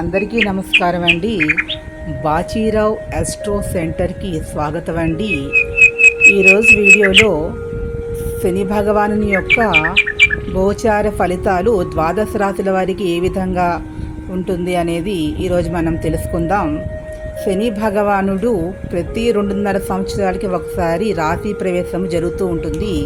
అందరికీ నమస్కారం అండి. బాచీరావు ఎస్ట్రో సెంటర్కి స్వాగతం అండి. ఈరోజు వీడియోలో శని భగవాను యొక్క గోచార ఫలితాలు ద్వాదశ రాశుల వారికి ఏ విధంగా ఉంటుంది అనేది ఈరోజు మనం తెలుసుకుందాం. శని భగవానుడు ప్రతి రెండున్నర సంవత్సరాలకి ఒకసారి రాశి ప్రవేశం జరుగుతూ ఉంటుంది.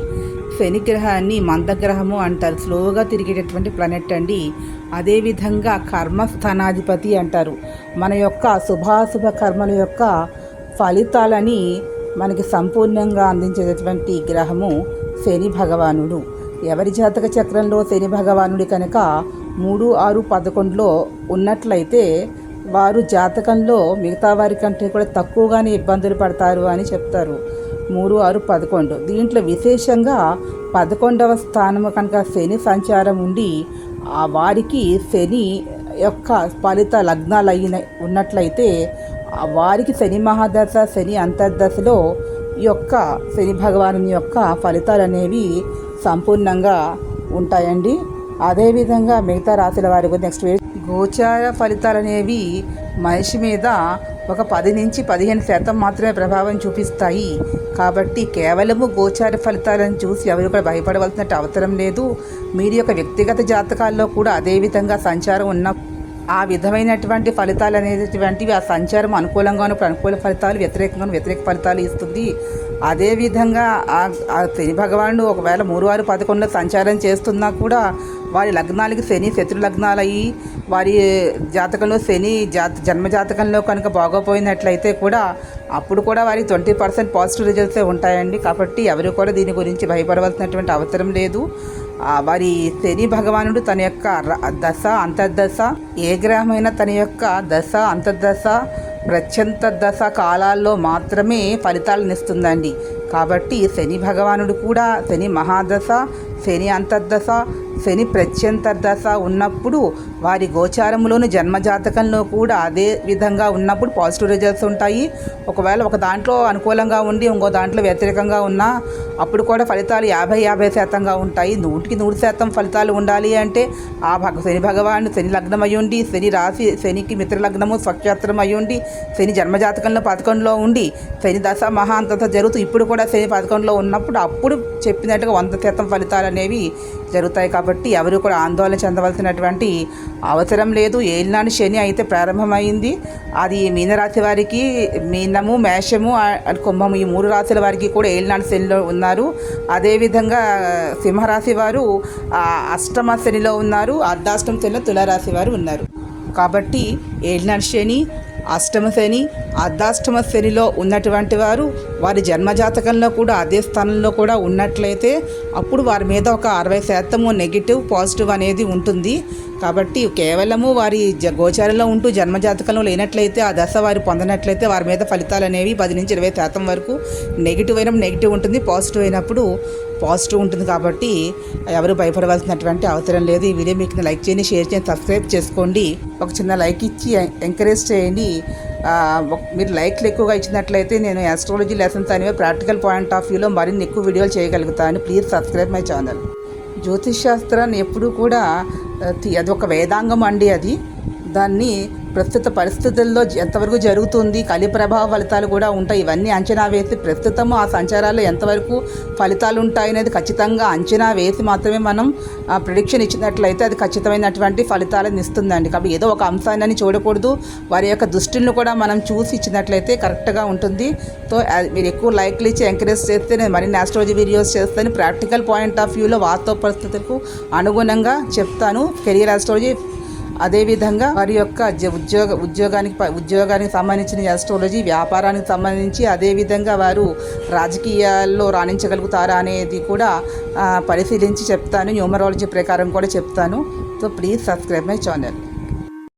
శని గ్రహాన్ని మందగ్రహము అంటారు. స్లోగా తిరిగేటటువంటి ప్లానెట్ అండి. అదేవిధంగా కర్మస్థానాధిపతి అంటారు. మన యొక్క శుభాశుభ కర్మల యొక్క ఫలితాలని మనకి సంపూర్ణంగా అందించేటటువంటి గ్రహము శని భగవానుడు. ఎవరి జాతక చక్రంలో శని భగవానుడి కనుక మూడు ఆరు పదకొండులో ఉన్నట్లయితే వారు జాతకంలో మిగతా వారి కంటే కూడా తక్కువగానే ఇబ్బందులు పడతారు అని చెప్తారు. మూడు ఆరు పదకొండు. దీంట్లో విశేషంగా పదకొండవ స్థానం కనుక శని సంచారం ఉండి ఆ వారికి శని యొక్క ఫలిత లగ్నాలు అయిన ఉన్నట్లయితే ఆ వారికి శని మహాదశ శని అంతర్దశలో యొక్క శని భగవాను యొక్క ఫలితాలు అనేవి సంపూర్ణంగా ఉంటాయండి. అదేవిధంగా మిగతా రాశుల వారి గురించి నెక్స్ట్ గోచార ఫలితాలు అనేవి మనిషి మీద ఒక పది నుంచి పదిహేను శాతం మాత్రమే ప్రభావం చూపిస్తాయి. కాబట్టి కేవలము గోచార ఫలితాలను చూసి ఎవరు కూడా భయపడవలసినట్టు అవసరం లేదు. మీరు యొక్క వ్యక్తిగత జాతకాల్లో కూడా అదేవిధంగా సంచారం ఉన్న ఆ విధమైనటువంటి ఫలితాలు అనేటువంటివి ఆ సంచారం అనుకూలంగా ఉన్నప్పుడు అనుకూల ఫలితాలు వ్యతిరేకంగా వ్యతిరేక ఫలితాలు ఇస్తుంది. అదేవిధంగా ఆ శని భగవానుడు ఒకవేళ మూడువారు పదకొండులో సంచారం చేస్తున్నా కూడా వారి లగ్నాలకి శని శత్రు లగ్నాలు అయ్యి వారి జాతకంలో శని జాత జన్మ జాతకంలో కనుక బాగోపోయినట్లయితే కూడా అప్పుడు కూడా వారికి ట్వంటీ పర్సెంట్ పాజిటివ్ రిజల్ట్సే ఉంటాయండి. కాబట్టి ఎవరు కూడా దీని గురించి భయపడవలసినటువంటి అవసరం లేదు. వారి శని భగవానుడు తన యొక్క దశ అంతర్దశ ఏ గ్రహమైనా తన యొక్క దశ అంతర్దశ ప్రత్యంత దశ కాలాల్లో మాత్రమే ఫలితాలను ఇస్తుందండి కాబట్టి శని భగవానుడు కూడా శని మహాదశ శని అంతర్దశ శని ప్రత్యంతర్దశ ఉన్నప్పుడు వారి గోచారంలోని జన్మజాతకంలో కూడా అదే విధంగా ఉన్నప్పుడు పాజిటివ్ రిజల్ట్స్ ఉంటాయి. ఒకవేళ ఒక దాంట్లో అనుకూలంగా ఉండి ఇంకో దాంట్లో వ్యతిరేకంగా ఉన్నా అప్పుడు కూడా ఫలితాలు యాభై యాభై శాతంగా ఉంటాయి. నూటికి నూరు శాతం ఫలితాలు ఉండాలి అంటే ఆ భగ శని భగవాను శని లగ్నం అయ్యుండి శని రాశి శనికి మిత్రలగ్నము స్వక్షేత్రం అయ్యుండి శని జన్మజాతకంలో పదకొండులో ఉండి శని దశ మహాంతత జరుగుతూ ఇప్పుడు కూడా శని పదకొండులో ఉన్నప్పుడు అప్పుడు చెప్పినట్టుగా వంద శాతం ఫలితాలు అనేవి జరుగుతాయి కాబట్టి ఎవరు కూడా ఆందోళన చెందవలసినటువంటి అవసరం లేదు. ఏలినాడు శని అయితే ప్రారంభమైంది. అది మీనరాశి వారికి మీనము మేషము కుంభము ఈ మూడు రాశుల వారికి కూడా ఏలినాడు శనిలో ఉన్నారు. అదేవిధంగా సింహరాశి వారు అష్టమ శనిలో ఉన్నారు. అర్ధాష్టమ శనిలో తులారాశి వారు ఉన్నారు. కాబట్టి ఏలినాడు శని అష్టమ శని అర్ధాష్టమ శనిలో ఉన్నటువంటి వారు వారి జన్మజాతకంలో కూడా అదే స్థానంలో కూడా ఉన్నట్లయితే అప్పుడు వారి మీద ఒక అరవై శాతము నెగిటివ్ పాజిటివ్ అనేది ఉంటుంది. కాబట్టి కేవలము వారి గోచారంలో ఉంటూ జన్మజాతకంలో లేనట్లయితే ఆ దశ వారు పొందనట్లయితే వారి మీద ఫలితాలు అనేవి పది నుంచి ఇరవై శాతం వరకు నెగిటివ్ అయినప్పుడు నెగిటివ్ ఉంటుంది పాజిటివ్ అయినప్పుడు పాజిటివ్ ఉంటుంది. కాబట్టి ఎవరు భయపడవలసినటువంటి అవసరం లేదు. ఈ వీడియో మీకు లైక్ చేయండి షేర్ చేయండి సబ్స్క్రైబ్ చేసుకోండి. ఒక చిన్న లైక్ ఇచ్చి ఎంకరేజ్ చేయండి. మీరు లైక్లు ఎక్కువగా ఇచ్చినట్లయితే నేను ఆస్ట్రాలజీ లెసన్స్ అనేవి ప్రాక్టికల్ పాయింట్ ఆఫ్ వ్యూలో మరిన్ని ఎక్కువ వీడియోలు చేయగలుగుతాను ప్లీజ్ సబ్స్క్రైబ్ మై ఛానల్ జ్యోతిష్ శాస్త్రాన్ని ఎప్పుడూ కూడా అది ఒక వేదాంగం అండి అది. దాన్ని ప్రస్తుత పరిస్థితుల్లో ఎంతవరకు జరుగుతుంది కలి ప్రభావ ఫలితాలు కూడా ఉంటాయి. ఇవన్నీ అంచనా వేసి ప్రస్తుతం ఆ సంచారాల్లో ఎంతవరకు ఫలితాలు ఉంటాయనేది ఖచ్చితంగా అంచనా వేసి మాత్రమే మనం ప్రిడిక్షన్ ఇచ్చినట్లయితే అది ఖచ్చితమైనటువంటి ఫలితాలను ఇస్తుందండి. కాబట్టి ఏదో ఒక అంశాన్ని చూడకూడదు. వారి యొక్క దృష్టిని కూడా మనం చూసి ఇచ్చినట్లయితే కరెక్ట్గా ఉంటుంది. సో మీరు ఎక్కువ లైక్లు ఇచ్చి ఎంకరేజ్ చేస్తే నేను మరిన్ని ఆస్ట్రాలజీ వీడియోస్ చేస్తాను. ప్రాక్టికల్ పాయింట్ ఆఫ్ వ్యూలో వాస్తవ పరిస్థితులకు అనుగుణంగా చెప్తాను. కెరియర్ ఆస్ట్రాలజీ అదేవిధంగా వారి యొక్క ఉద్యోగ ఉద్యోగానికి ఉద్యోగానికి సంబంధించిన ఎస్ట్రాలజీ వ్యాపారానికి సంబంధించి అదేవిధంగా వారు రాజకీయాల్లో రాణించగలుగుతారా అనేది కూడా పరిశీలించి చెప్తాను. న్యూమరాలజీ ప్రకారం కూడా చెప్తాను. So please subscribe my channel